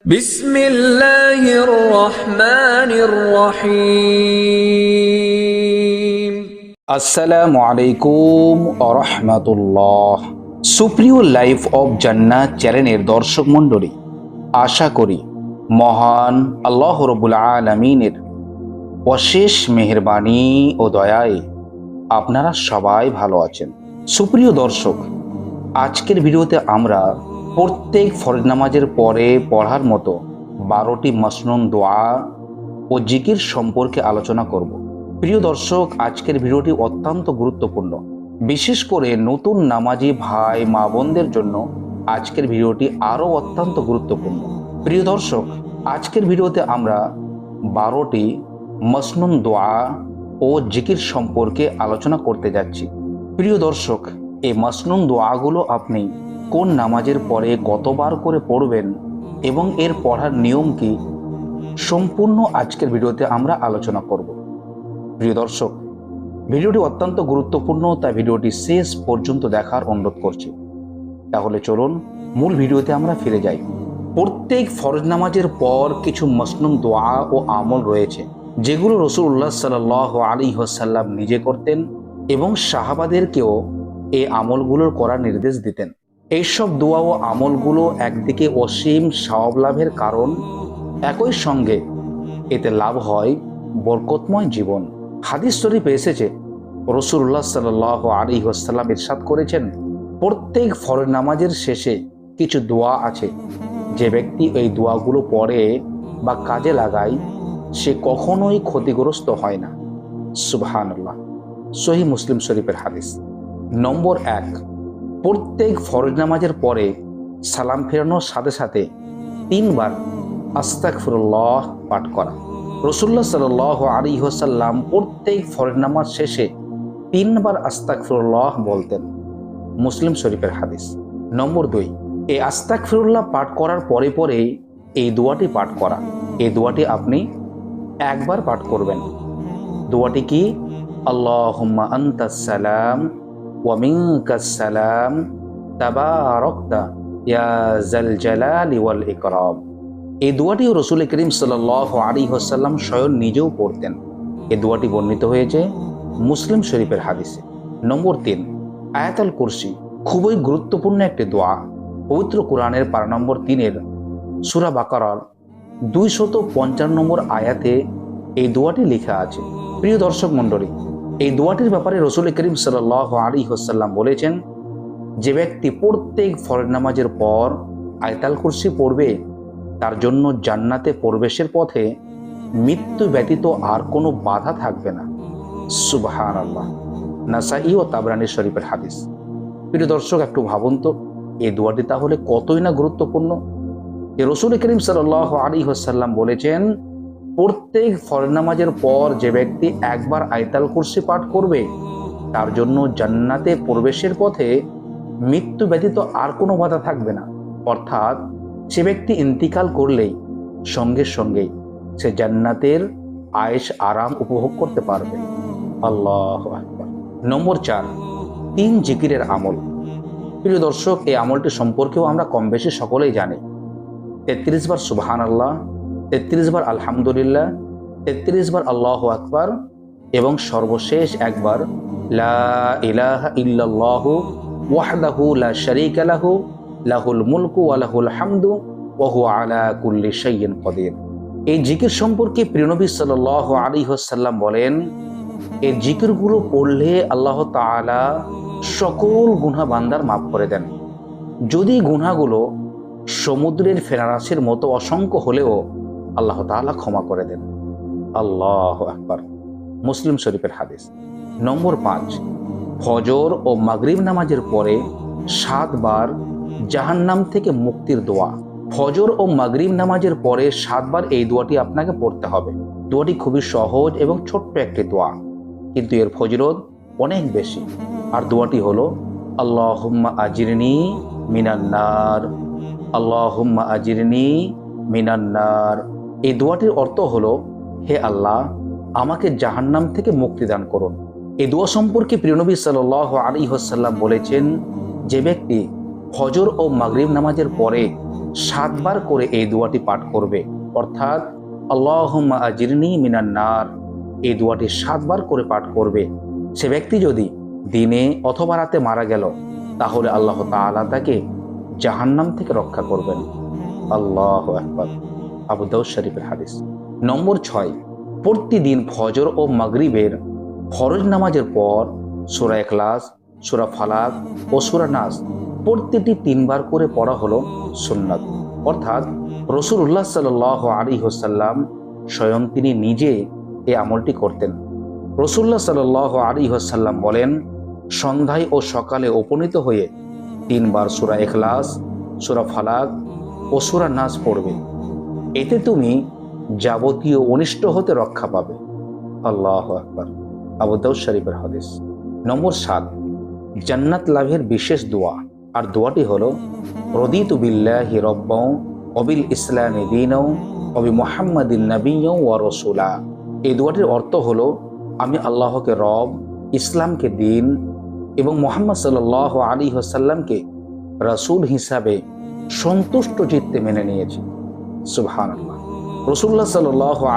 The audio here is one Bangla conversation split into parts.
بسم الله الرحمن الرحيم আসসালামু আলাইকুম আরহামাতুল্লাহ সুপ্রিয় লাইফ অফ জান্নাত চ্যানেলের দর্শক মণ্ডলী আশা করি মহান আল্লাহ রবুল আলমিনের অশেষ মেহরবানি ও দয়ায় আপনারা সবাই ভালো আছেন সুপ্রিয় দর্শক আজকের ভিডিওতে আমরা প্রত্যেক ফরজ নামাজের পরে পড়ার মতো বারোটি মাসনুন দোয়া ও জিকির সম্পর্কে আলোচনা করব। প্রিয় দর্শক, আজকের ভিডিওটি অত্যন্ত গুরুত্বপূর্ণ। বিশেষ করে নতুন নামাজি ভাই, মা বোনদের জন্য আজকের ভিডিওটি আরও অত্যন্ত গুরুত্বপূর্ণ। প্রিয় দর্শক, আজকের ভিডিওতে আমরা বারোটি মসনুন দোয়া ও জিকির সম্পর্কে আলোচনা করতে যাচ্ছি। প্রিয় দর্শক, এই মাসনুন দোয়াগুলো আপনি কোন নামাজের পরে কতবার করে পড়বেন এবং এর পড়ার নিয়ম কি, সম্পূর্ণ আজকের ভিডিওতে আমরা আলোচনা করব। প্রিয় দর্শক, ভিডিওটি অত্যন্ত গুরুত্বপূর্ণ, তাই ভিডিওটি শেষ পর্যন্ত দেখার অনুরোধ করছি। তাহলে চলুন মূল ভিডিওতে আমরা ফিরে যাই। প্রত্যেক ফরজ নামাজের পর কিছু মসনুম দোয়া ও আমল রয়েছে, যেগুলো রসুল্লাহ সাল আলী হাসাল্লাম নিজে করতেন এবং সাহাবাদেরকেও এই আমলগুলোর করার নির্দেশ দিতেন। এইসব দোয়া ও আমলগুলো একদিকে অসীম সওয়াব লাভের কারণ, একই সঙ্গে এতে লাভ হয় বরকতময় জীবন। হাদিস শরীফে এসেছে রসুল্লাহ সাল আলী হাসাল্লাম ইরশাদ করেছেন, প্রত্যেক ফরজ নামাজের শেষে কিছু দোয়া আছে। যে ব্যক্তি এই দোয়াগুলো পড়ে বা কাজে লাগায়, সে কখনোই ক্ষতিগ্রস্ত হয় না। সুবহানাল্লাহ। সহি মুসলিম শরীফের হাদিস। নম্বর এক প্রত্যেক ফরজ নামাজের পরে সালাম ফেরানোর সাথে সাথে তিনবার আস্তাকফিরুল্লাহ পাঠ করা। রসুল্লাহ সাল আলী হোসাল্লাম প্রত্যেক ফরজ নামাজ শেষে তিনবার আস্তাকফিরুল্লাহ বলতেন। মুসলিম শরীফের হাদিস। নম্বর দুই, এই আস্তাকফিরুল্লাহ পাঠ করার পরে পরে এই দোয়াটি পাঠ করা। এই দোয়াটি আপনি একবার পাঠ করবেন। দোয়াটি কি? আল্লাহ আন্তাস সালাম ওয়া মিনকাস সালাম তাবারাকতা ইয়া জাল জালালি ওয়াল ইকরাম এই দোয়াটিও রসুল করিম সাল্লাল্লাহু আলাইহি ওয়াসাল্লাম স্বয়ং নিজেও পড়তেন। এই দোয়াটি বর্ণিত হয়েছে মুসলিম শরীফের হাদিসে। নম্বর তিন, আয়াতুল কুরসি খুবই গুরুত্বপূর্ণ একটি দোয়া। পবিত্র কোরআনের পারা নম্বর তিনের সুরা বাকারার দুইশত পঞ্চান্ন নম্বর আয়াতে এই দোয়াটি লেখা আছে। প্রিয় দর্শক মণ্ডলী এই দোয়াটির ব্যাপারে রসুল করিম সাল আলী হোসাল্লাম বলেছেন, যে ব্যক্তি প্রত্যেক ফরজ নামাজের পর আয়তাল কুরসি পড়বে, তার জন্য জান্নাতে প্রবেশের পথে মৃত্যু ব্যতীত আর কোনো বাধা থাকবে না। সুবাহান আল্লাহ নাসাই ও তাবরানি শরীফের হাদিস। প্রিয় দর্শক, একটু ভাবুন তো, এই দোয়াটি তাহলে কতই না গুরুত্বপূর্ণ? রসুল করিম সাল আলী হোসাল্লাম বলেছেন প্রত্যেক ফরনামাজের পর যে ব্যক্তি একবার আয়তাল কুরসি পাঠ করবে, তার জন্য জান্নাতে প্রবেশের পথে মৃত্যু ব্যতীত আর কোনো বাধা থাকবে না। অর্থাৎ সে ব্যক্তি ইন্তিকাল করলেই সঙ্গে সঙ্গেই সে জান্নাতের আয়েস আরাম উপভোগ করতে পারবে। আল্লাহ নম্বর চার, তিন জিকিরের আমল। প্রিয় দর্শক, এই আমলটি সম্পর্কেও আমরা কম বেশি সকলেই জানি। তেত্রিশ বার সুবাহান আল্লাহ তেত্রিশ বার আলহামদুলিল্লাহ, তেত্রিশ বার আল্লাহ আকবার এবং সর্বশেষ একবার লা ইলাহা ইল্লাল্লাহু ওয়াহদাহু লা শারীকা লাহু, লাহুল মুলকু ওয়া হামদু ওয়া আলা কুল্লি শাইইন কদির। এই জিকির সম্পর্কে প্রিয়নবী সাল্লাল্লাহু আলাইহি ওয়াসাল্লাম বলেন, এই জিকিরগুলো পড়লে আল্লাহ তাআলা সকল গুনাহ বান্দার মাফ করে দেন। যদি গুনাহগুলো সমুদ্রের ফেরারাসের মতো অসংখ্য হলেও আল্লাহ তালা ক্ষমা করে দেন। আল্লাহ আকবার। মুসলিম শরীফের হাদিস। নম্বর পাঁচ, ফজর ও মাগরিব নামাজের পরে সাতবার জাহান্নাম থেকে মুক্তির দোয়া। ফজর ও মাগরিব নামাজের পরে সাতবার এই দোয়াটি আপনাকে পড়তে হবে। দোয়াটি খুবই সহজ এবং ছোট্ট একটি দোয়া। কিন্তু এর ফজরত অনেক বেশি। আর দোয়াটি হলো, আল্লাহুম্মা আজিরনি মিনান্নার আল্লাহুম্মা আজিরনি মিনান্নার এই দোয়াটির অর্থ হলো, হে আল্লাহ, আমাকে জাহান্নাম থেকে মুক্তি দান করুন। এই দোয়া সম্পর্কে প্রিয়নবী সাল আলী হাসাল্লাম বলেছেন যে ব্যক্তি ফজর ও মাগরিব নামাজের পরে সাতবার করে এই দোয়াটি পাঠ করবে। অর্থাৎ, আল্লাহুম্মা আজিরনি মিনান নার, এই দোয়াটি সাতবার করে পাঠ করবে। সে ব্যক্তি যদি দিনে অথবা রাতে মারা গেল, তাহলে আল্লাহ তাআলা তাকে জাহান্নাম থেকে রক্ষা করবেন। আল্লাহ আকবর। আবু দাউদ শরীফের হাদিস। নম্বর ছয়, প্রতিদিন ফজর ও মাগরিবের ফরজ নামাজের পর সুরা এখলাস সুরা ফালাক ও সুরা নাস প্রতিটি তিনবার করে পড়া হলো সুন্নাত। অর্থাৎ রসুল্লাহ সাল আলী হোসাল্লাম স্বয়ং তিনি নিজে এই আমলটি করতেন। রসুল্লাহ সাল আলী হোসাল্লাম বলেন, সন্ধ্যায় ও সকালে উপনীত হয়ে তিনবার সুরা এখলাস সুরা ফালাক ও সুরা নাচ পড়বে। এতে তুমি যাবতীয় অনিষ্ট হতে রক্ষা পাবে। আল্লাহ আকবর। আবুদাউদ শরীফের হাদিস। নম্বর সাত, জান্নাত লাভের বিশেষ দোয়া। আর দোয়াটি হলো, রদিতু বিল্লাহি রব্বাও অবিল ইসলামী দিনও অবি মোহাম্মদিন নবীও ওয়া রসুলা। এই দোয়াটির অর্থ হলো, আমি আল্লাহকে রব, ইসলামকে দিন এবং মোহাম্মদ সাল্লাহ আলী হাসাল্লামকে রাসূল হিসাবে সন্তুষ্ট চিত্তে মেনে নিয়েছি। সুবহান আল্লাহ রসুল্লাহ সাল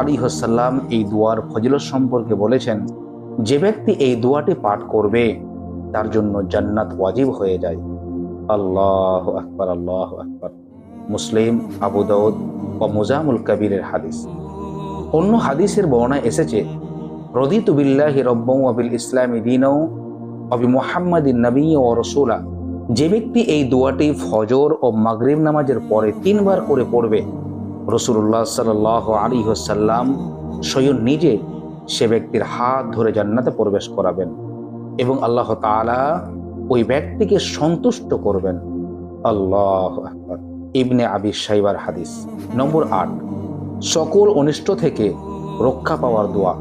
আলী হাসাল্লাম এই দুয়ার ফজিলত সম্পর্কে বলেছেন, যে ব্যক্তি এই দোয়াটি পাঠ করবে, তার জন্য জান্নাত ওয়াজিব হয়ে যায়। আল্লাহ আকবর আল্লাহ আকবর। মুসলিম, আবু দাউদ ও মুজামুল কবিরের হাদিস। অন্য হাদিসের বর্ণায় এসেছে, রদিতু বিল্লাহি রব্বৌ আবিল ইসলামী দিনৌ অবি মোহাম্মদিন নবী ও রসুলা যে ব্যক্তি এই দোয়াটি ফজর ও মাগরিব নামাজের পরে তিনবার করে পড়বে রসুল্লাহ সাল আলী হোসাল্লাম স্বয়ং নিজে সে ব্যক্তির হাত ধরে জান্নাতে প্রবেশ করাবেন এবং আল্লাহ তাআলা ওই ব্যক্তিকে সন্তুষ্ট করবেন। আল্লাহ। ইবনে আবি সাইবার হাদিস নম্বর আট। সকল অনিষ্ট থেকে রক্ষা পাওয়ার দোয়া।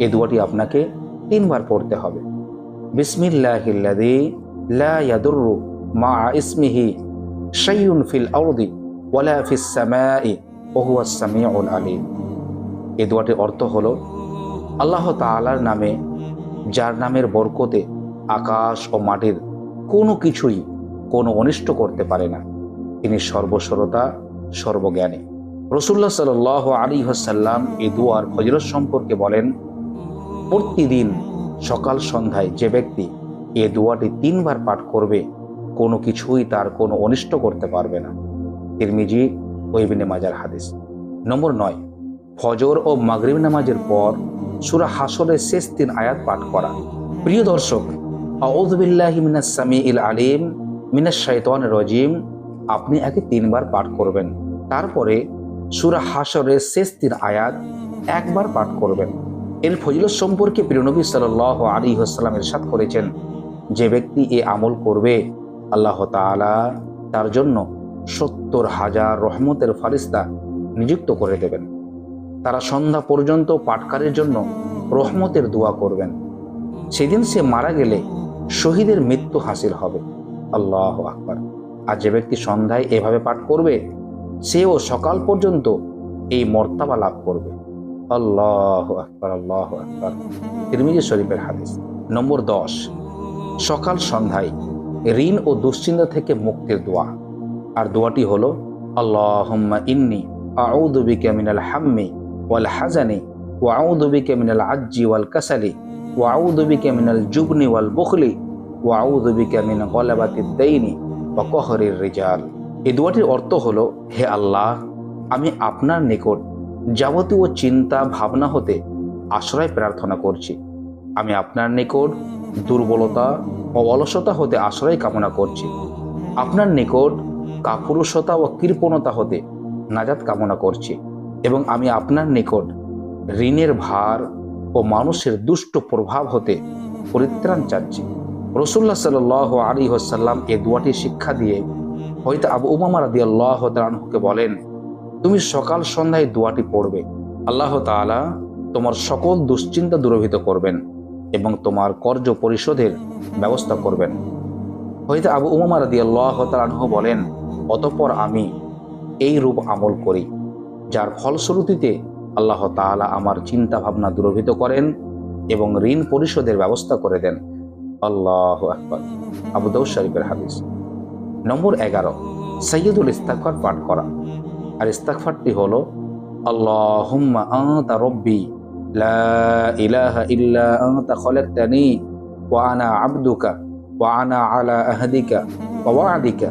এ দোয়াটি আপনাকে তিনবার পড়তে হবে। ইয়াদুররু মা ইসমিহি শাইউন ফিল আরদি ওয়ালা ফিস সামিউল আলিম। এই দোয়াটির অর্থ হলো, আল্লাহ তাআলার নামে, যার নামের বরকতে আকাশ ও মাটির কোনো কিছুই কোনো অনিষ্ট করতে পারে না। তিনি সর্বসরতা, সর্বজ্ঞানী। রসুল্লাহ সাল আলী হাসাল্লাম এই দুয়ার ফজরত সম্পর্কে বলেন, প্রতিদিন সকাল সন্ধ্যায় যে ব্যক্তি এ দোয়াটি তিনবার পাঠ করবে, কোনো কিছুই তার কোনো অনিষ্ট করতে পারবে না। তিরমিজি ওইবিনে মাজার হাদিস। নম্বর নয়, ফজর ও মাগরিব নামাজের পর সুরা হাসরের শেষ তিন আয়াত পাঠ করা। প্রিয় দর্শক আউযুবিল্লাহি মিনাস সামিউল আলিম, মিনাশ শাইতানির রাজিম, আপনি একে তিনবার পাঠ করবেন। তারপরে সুরা হাসরের শেষ তিন আয়াত একবার পাঠ করবেন। এর ফজিলত সম্পর্কে প্রিয়নবী সাল আলী হাসাল্লাম ইরশাদ করেছেন, যে ব্যক্তি এ আমল করবে, আল্লাহ তাআলা তার জন্য সত্তর হাজার রহমতের ফারিস্তা নিযুক্ত করে দেবেন। তারা সন্ধ্যা পর্যন্ত পাটকারের জন্য রহমতের দোয়া করবেন। সেদিন সে মারা গেলে শহীদের মৃত্যু হাসিল হবে। আল্লাহ আকবার। আর যে ব্যক্তি সন্ধ্যায় এভাবে পাঠ করবে, সেও সকাল পর্যন্ত এই মর্তাবা লাভ করবে। আল্লাহ আকবার আল্লাহ আকবার। তিরমিজি শরীফের হাদিস নম্বর দশ। সকাল সন্ধ্যায় ঋণ ও দুশ্চিন্তা থেকে মুক্তির দোয়া। আর দোয়াটি হলো ইন্নি আউযু বিকা মিনাল হাম্মি ওয়াল হাজানি ওয়া আউযু বিকা মিনাল আজ্জি ওয়াল কাসালি ওয়া আউযু বিকা মিনাল জুবনি ওয়াল বুখলি ওয়া আউযু বিকা গলাবাতিদ কহরির রিজাল। এই দোয়াটির অর্থ হলো, হে আল্লাহ, আমি আপনার নিকট যাবতীয় চিন্তা, ভাবনা হতে আশ্রয় প্রার্থনা করছি। আমি আপনার নিকট দুর্বলতা ও অলসতা হতে আশ্রয় কামনা করছি। আপনার নিকট কাপুরুষতা ও কৃপণতা হতে নাজাত কামনা করছি এবং আমি আপনার নিকট ঋণের ভার ও মানুষের দুষ্ট প্রভাব হতে পরিত্রাণ চাচ্ছি। রসুল্লাহ সাল আলী হাসাল্লাম এ দোয়াটি শিক্ষা দিয়ে হয়তো আবু উমামা রাদি আল্লাহ তালকে বলেন, তুমি সকাল সন্ধ্যায় দোয়াটি পড়বে। আল্লাহ তাআলা তোমার সকল দুশ্চিন্তা দূরভূত করবেন এবং তোমার কর্য পরিশোধের ব্যবস্থা করবেন। হয়তো আবু উমামা রাদি আল্লাহ তালাহ বলেন অতপর আমি এই রূপ আমল করি, যার ফলশ্রুতিতে আল্লাহ তাআলা আমার চিন্তা ভাবনা দূরভূত করেন এবং ঋণ পরিশোধের ব্যবস্থা করে দেন। আল্লাহ আকবর। আবু দৌ শরীফের হাদিস। নম্বর এগারো সৈয়দুল ইস্তাকফার পাঠ করা। আর ইস্তাকফারটি হলো, আল্লাহুম্মা আনতা রব্বি, লা আলা আহদিকা, ওয়া ওয়া'দিকা।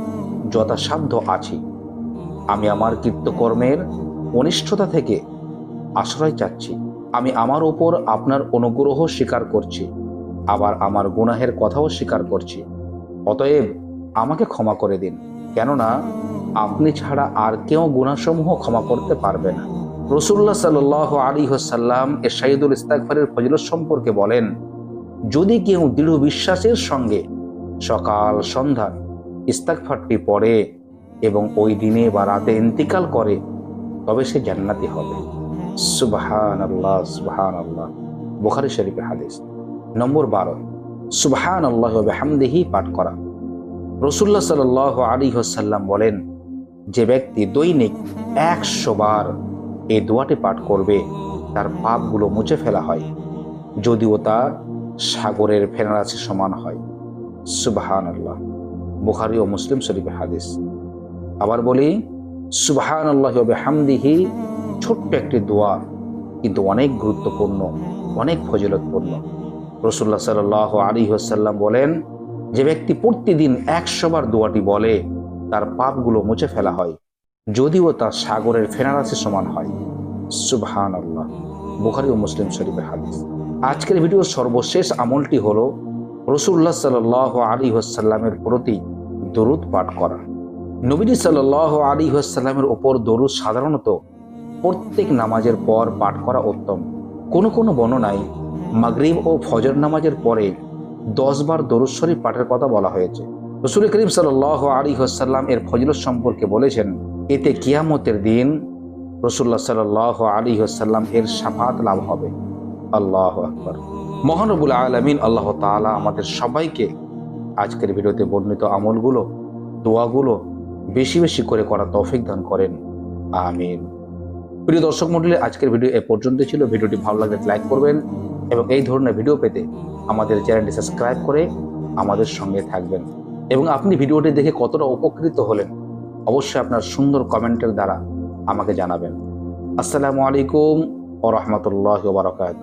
যথাসাধ্য আছি। আমি আমার কৃত্যকর্মের অনিষ্ঠতা থেকে আশ্রয় চাচ্ছি। আমি আমার উপর আপনার অনুগ্রহ স্বীকার করছি। আবার আমার গুনাহের কথাও স্বীকার করছি। অতএব আমাকে ক্ষমা করে দিন। কেননা আপনি ছাড়া আর কেউ গুণাসমূহ ক্ষমা করতে পারবে না। রসুল্লাহ সাল আলী হাসাল্লাম এ শাহিদুল ইস্তাকফারের ফজিলত সম্পর্কে বলেন, যদি কেউ দৃঢ় বিশ্বাসের সঙ্গে সকাল সন্ধ্যা ইস্তাকফারটি পড়ে এবং ওই দিনে বা রাতে ইন্তিকাল করে, তবে সে জান্নাতি হবে। সুবহান আল্লাহ সুবহান আল্লাহ বুখারি শরীফের হাদিস। নম্বর বারো। সুবহান আল্লাহ হামদেহি পাঠ করা। রসুল্লাহ সাল আলী হাসাল্লাম বলেন, যে ব্যক্তি দৈনিক একশো বার এই দোয়াটি পাঠ করবে, তার পাপগুলো মুছে ফেলা হয়, যদিও তা সাগরের ফেনারাশি সমান হয়। সুবাহান আল্লাহ বুখারি ও মুসলিম শরীফের হাদিস। আবার বলি সুবাহান আল্লাহ হামদিহি ছোট্ট একটি দোয়া, কিন্তু অনেক গুরুত্বপূর্ণ, অনেক ফজিলতপূর্ণ। রসুল্লাহ সাল আলী হাসাল্লাম বলেন, যে ব্যক্তি প্রতিদিন একশোবার দোয়াটি বলে, তার পাপগুলো মুছে ফেলা হয়, যদিও তা সাগরের ফেনারাসি সমান হয়। সুবহান আল্লাহ বুখারি ও মুসলিম শরীফের হাদিস। আজকের ভিডিওর সর্বশেষ আমলটি হলো রসুল্লাহ সাল আলী হাসাল্লামের প্রতি দরুদ পাঠ করা। নবীজি সাল আলী হাসাল্লামের ওপর দরুদ সাধারণত প্রত্যেক নামাজের পর পাঠ করা উত্তম। কোনো কোনো বর্ণনায় মাগরিব ও ফজর নামাজের পরে দশ বার দরুদ শরীফ পাঠের কথা বলা হয়েছে। রসুল করিম সাল আলী হাসাল্লাম এর ফজলত সম্পর্কে বলেছেন, এতে কিয়ামতের দিন রসুল্লাহ সাল আলী হাসাল্লাম এর সাফাত লাভ হবে। আল্লাহ আকবর। মহানবুল আলমিন আল্লাহ তালা আমাদের সবাইকে আজকের ভিডিওতে বর্ণিত আমলগুলো, দোয়াগুলো বেশি বেশি করে করা তৌফিক দান করেন। আমিন। প্রিয় দর্শক মন্ডলী আজকের ভিডিও এ পর্যন্ত ছিল। ভিডিওটি ভালো লাগলে লাইক করবেন এবং এই ধরনের ভিডিও পেতে আমাদের চ্যানেলটি সাবস্ক্রাইব করে আমাদের সঙ্গে থাকবেন। এবং আপনি ভিডিওটি দেখে কতটা উপকৃত হলেন, অবশ্যই আপনার সুন্দর কমেন্টের দ্বারা আমাকে জানাবেন। আসসালামু আলাইকুম ও রহমতুল্লাহ বারকাত